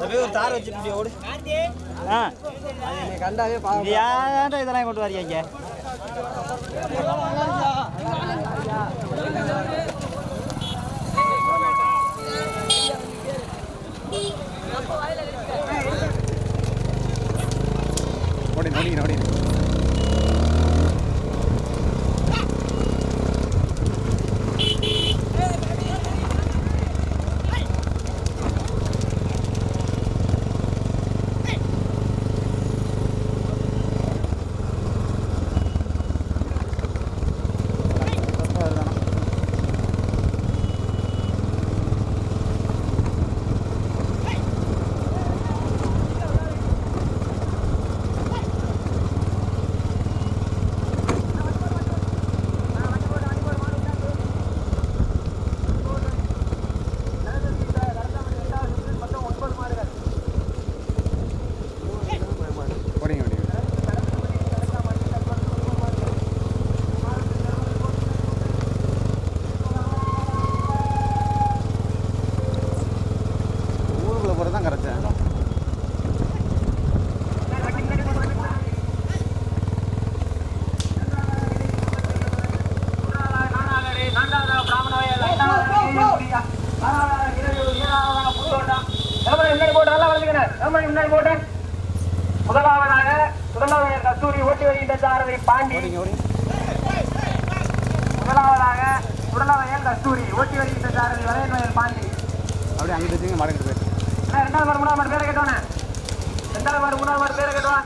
ஒரு தார் வச்சுட்டு ஓடு. ஆ. கண்டாவே பா இதெல்லாம் கொண்டு வரீங்க ஓடி ஓடி நோடி கஸ்தூரி ஓட்டி வருகின்ற சாரதி பாண்டி. முதலாவதாக முதலாவதையல் கஸ்தூரி ஓட்டி வருகின்ற சாரதி வரையன் பாண்டி. அப்படியே அங்கிட்டு வச்சுங்க மாடுக்கிட்டு போயிட்டு. அண்ணா, ரெண்டாவது மாடு மூணாவது மாடு பேரை கேட்டோண்ணே ரெண்டாவது மாடு மூணாவது மாடு பேரை கேட்டோம்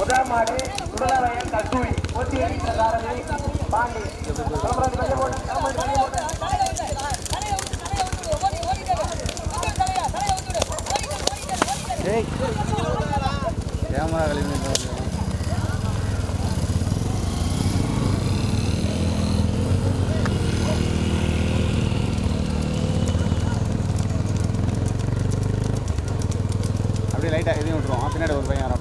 முதல் மாடு முதலாவதையல் கஸ்தூரி ஓட்டி வருகின்ற சாரதி பாண்டி. கிளம்புறது வெளியே போட்டு கிளம்புறது வெளியே போட்டு. ஏய். கேமரா கழிவு அப்படியே லைட்டாக எதையும் விட்டுருவோம். பின்னாடி ஒரு பையன்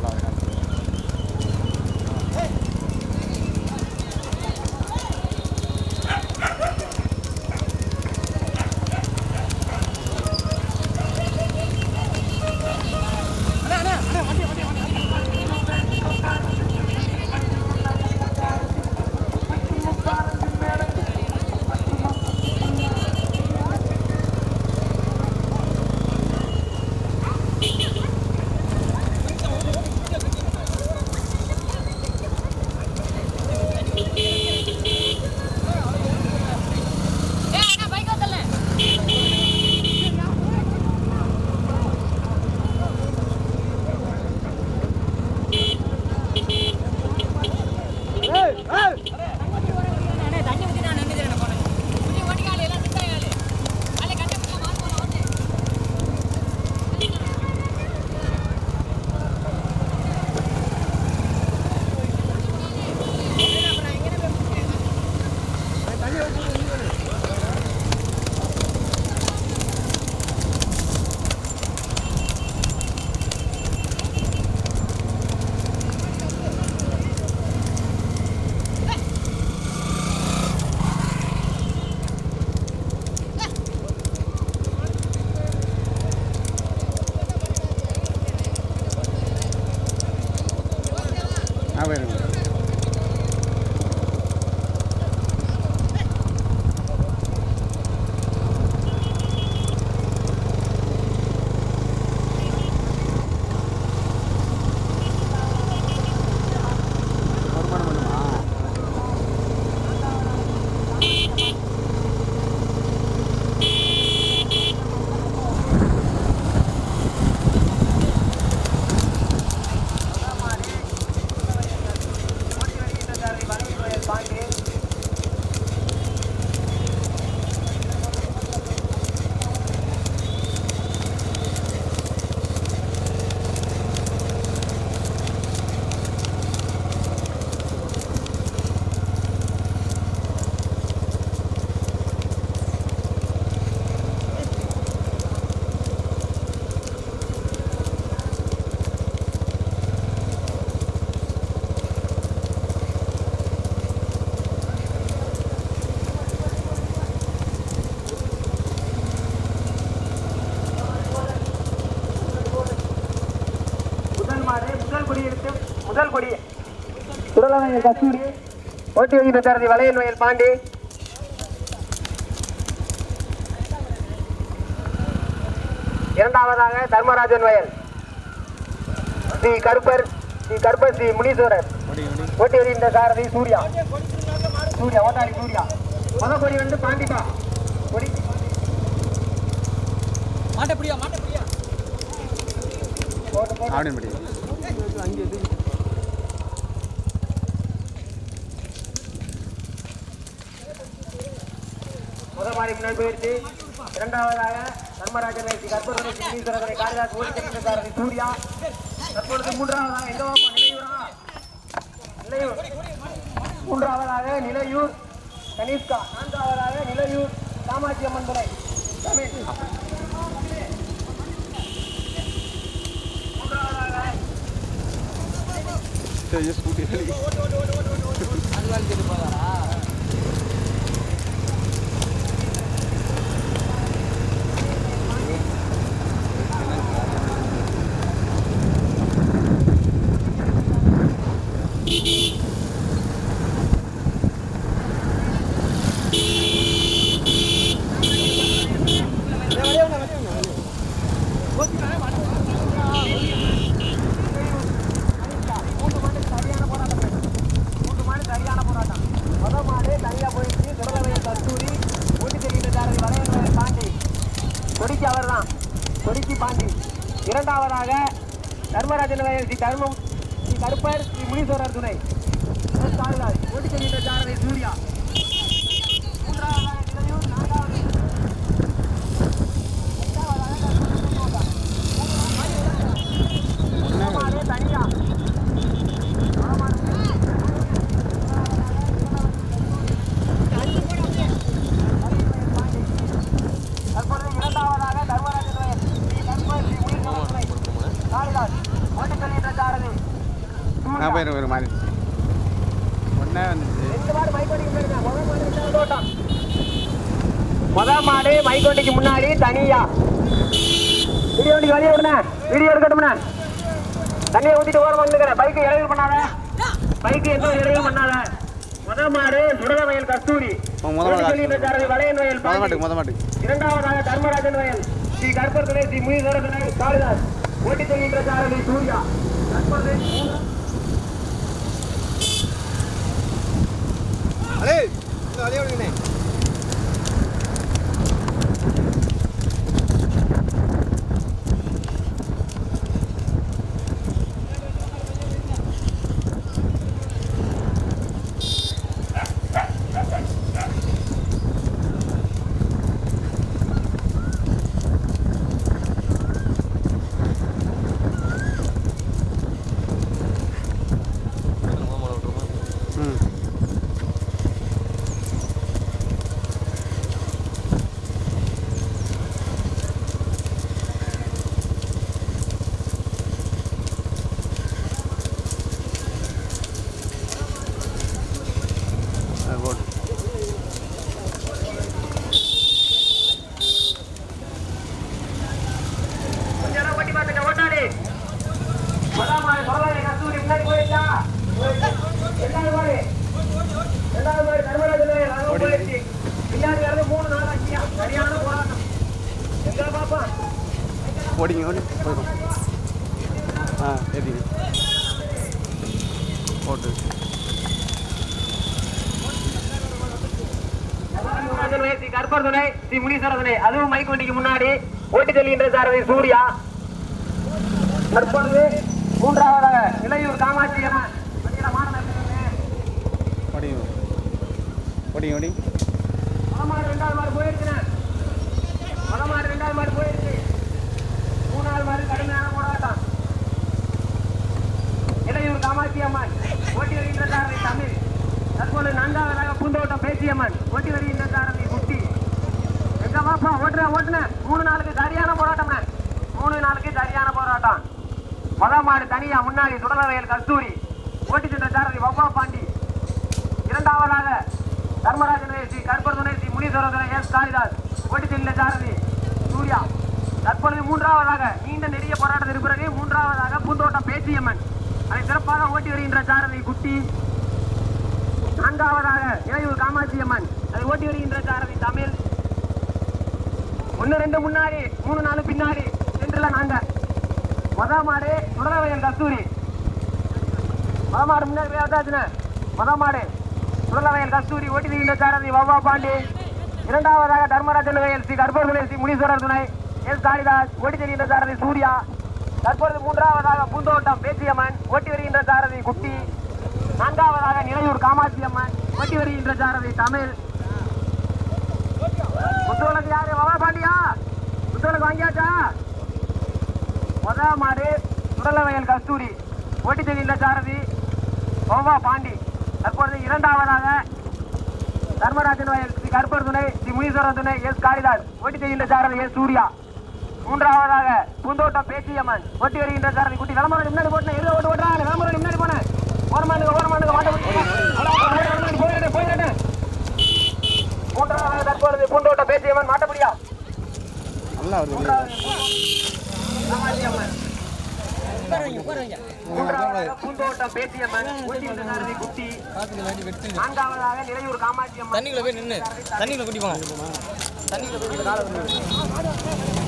முதல் கொடி. சுடலவயல் கஸ்தூரி. ஓட்டி வைக்கிற சாரதி வளையல் வயல் பாண்டி. இரண்டாவதாக தர்மராஜன் வயல். ஸ்ரீ கருப்பர் ஸ்ரீ கருப்பர் ஸ்ரீ முனீஸ்வரர். ஓட்டி வருகின்ற சாரதி சூர்யா. சூர்யா ஓட்டாளி சூர்யா. முத கொடி வந்து பாண்டிப்பா. கொடி. அங்கே படி முதல் மாறி போயிடுச்சு. இரண்டாவதாக தர்மராஜனை ஸ்ரீ கற்பூரனை காளிதாஸ் சாரதி சூர்யா. தற்பொழுது மூன்றாவதாக எங்க நிலையூர்? மூன்றாவதாக நிலையூர். கனிஷ்கா நான்காவதாக நிலையூர். காமாட்சி அம்மன் துணை Tamil. Alter, hier ist gut ehrlich. கருமம் ஸ்ரீ கருப்பர் ஸ்ரீ முனீஸ்வரர் துணை காளிதாஸ் ஊட்டி தெரிகின்ற சாரதி சூர்யா மூன்றாவதாக இளையூர் நான்காவது முதல் மாடு தனியா தற்பொழுது இரண்டாவதாக தர்மராஜன் வயல் ஸ்ரீ கருப்பர் ஸ்ரீ முனீஸ்வரர் துணை காளிதாஸ் ஓட்டுக்கல் என்ற சாரதி போயிரு ஒரு மாதிரி. ஒன்றே வந்துச்சு. முதல் மாடு மைக்கோட்டிக்கு முன்னாடி தனியா. வீடியோ வண்டி வெளியே விடுன வீடியோ எடுக்கட்டும்ண்ணே. தண்ணியை ஊத்திட்டு ஓரம் வந்துக்கிறேன் பைக்கு இடையூறு பண்ணாத. பைக்கு எந்த இடையூறு பண்ணாத. முதல் மாடு சுடல வயல் கஸ்தூரி. வளையன் வயல் இரண்டாவதாக தர்மராஜன் வயல். ஸ்ரீ கற்பர் துணை ஸ்ரீ முனீஸ்வர துணை காளிதாஸ். ஓட்டி செல்கின்ற சாரதி சூர்யா. தற்பொழுது അതെ ஓடிங்க ஓடி போயிடும் ஆ ஏற்றி போட்டு ஸ்ரீ கற்பர் துணை ஸ்ரீ முனீஸ்வர துணை அதுவும் மைக் வண்டிக்கு முன்னாடி ஓட்டி செல்கின்ற சாரதி சூர்யா தற்பொழுது மூன்றாவதாக இளையூர் காமாட்சி அம்மன் வண்டியில மாடு நிறுத்துங்க. ஓடிங்க ஓடிங்க ஓடி முதல் ரெண்டாவது மாடு போயிருச்சுண்ணே. முதல் ரெண்டாவது மாடு போயிருச்சு மூணாவது மாடு கடுமையான போராட்டம். இளையூர் காமாட்சி அம்மன் ஓட்டி வருகின்ற சாரதி தமிழ். தற்போது நான்காவதாக பூந்தோட்டம் பேச்சியம்மன் ஓட்டி வருகின்ற சாரதி குட்டி. எங்க பாப்பா ஓட்டுற ஓட்டுன. மூணு நாளுக்கு சரியான போராட்டம் மூணு நாளுக்கு சரியான போராட்டம். முதல் மாடு தனியா முன்னாடி சுடலவயல் கஸ்தூரி. ஓட்டி சென்ற சாரதி வவ்வா பாண்டி. இரண்டாவதாக தர்மராஜன் ஸ்ரீ கற்பர் துணை ஸ்ரீ முனீஸ்வரர் எஸ் காளிதாஸ். ஓட்டி செல்ல சாரதி சூர்யா. தற்பொழுது மூன்றாவதாக நீண்ட நெறிய போராட்டத்திற்கு பிறகு மூன்றாவதாக பூந்தோட்டம் பேச்சியம்மன். அதை சிறப்பாக ஓட்டி வருகின்ற சாரதி குட்டி. நான்காவதாக இளையூர் காமாட்சி அம்மன் அதை ஓட்டி வருகின்ற சாரதி தமிழ். ஒன்னு ரெண்டு முன்னாடி மூணு நாலு பின்னாடி சென்றுல நாங்க. மொத மாடு சுடலவயல் கஸ்தூரி. மொத மாடு முன்னாடி போய் மொத மாடு சுடலவயல் கஸ்தூரி ஓட்டி வருகின்ற சாரதி வவ்வா பாண்டி இரண்டாவதாக தர்மராஜன் வயல் ஸ்ரீ கர்ப்பூர் ஸ்ரீ முனீஸ்வரர் துணை. எஸ் காளிதாஸ் ஓடி தெரிகின்ற சாரதி சூர்யா. தற்பொழுது மூன்றாவதாக பூந்தோட்டம் பேச்சியம்மன் ஓட்டி வருகின்ற சாரதி குட்டி. நான்காவதாக நிலையூர் காமாட்சி அம்மன் ஓட்டி வருகின்ற சாரதி தமிழ். முத்துவலுக்கு யாரு? வவா பாண்டியா. முத்துவலுக்கு வாங்கியாச்சா? முதல் மாடு சுடலவயல் கஸ்தூரி. ஓட்டி தெரிகின்ற சாரதி வவ்வா பாண்டி. தற்பொழுது இரண்டாவதாக தர்மராஜன் வயல் ஸ்ரீ கருப்பர் துணை ஸ்ரீ முனீஸ்வரன் துணை எஸ் காளிதாஸ். ஓட்டி தெரிகின்ற சாரதி எஸ் சூர்யா. மூன்றாவதாக பூந்தோட்டம் பேச்சியம்மன் ஓட்டி வருகின்ற சாரதி குட்டி விளம்பரம் முன்னாடி போட்டேன் எது ஓட்டு ஓட்டுறாங்க விளம்பரம் முன்னாடி போனேன் ஓரமாண்டுங்க ஓரமாண்டுங்க மாட்ட போயிட்டு போயிட்டு மூன்றாவது தற்பொழுது பூந்தோட்டம் பேச்சியம்மன் மாட்டப்படியா மூன்றாவதாக பூந்தோட்டம் பேச்சியம்மன் குட்டி நான்காவதாக நிலையூர் காமாட்சி தண்ணிக்குள்ள போய் நின்று தண்ணிக்குள்ள குட்டி போங்க தண்ணிக்குள்ள போய்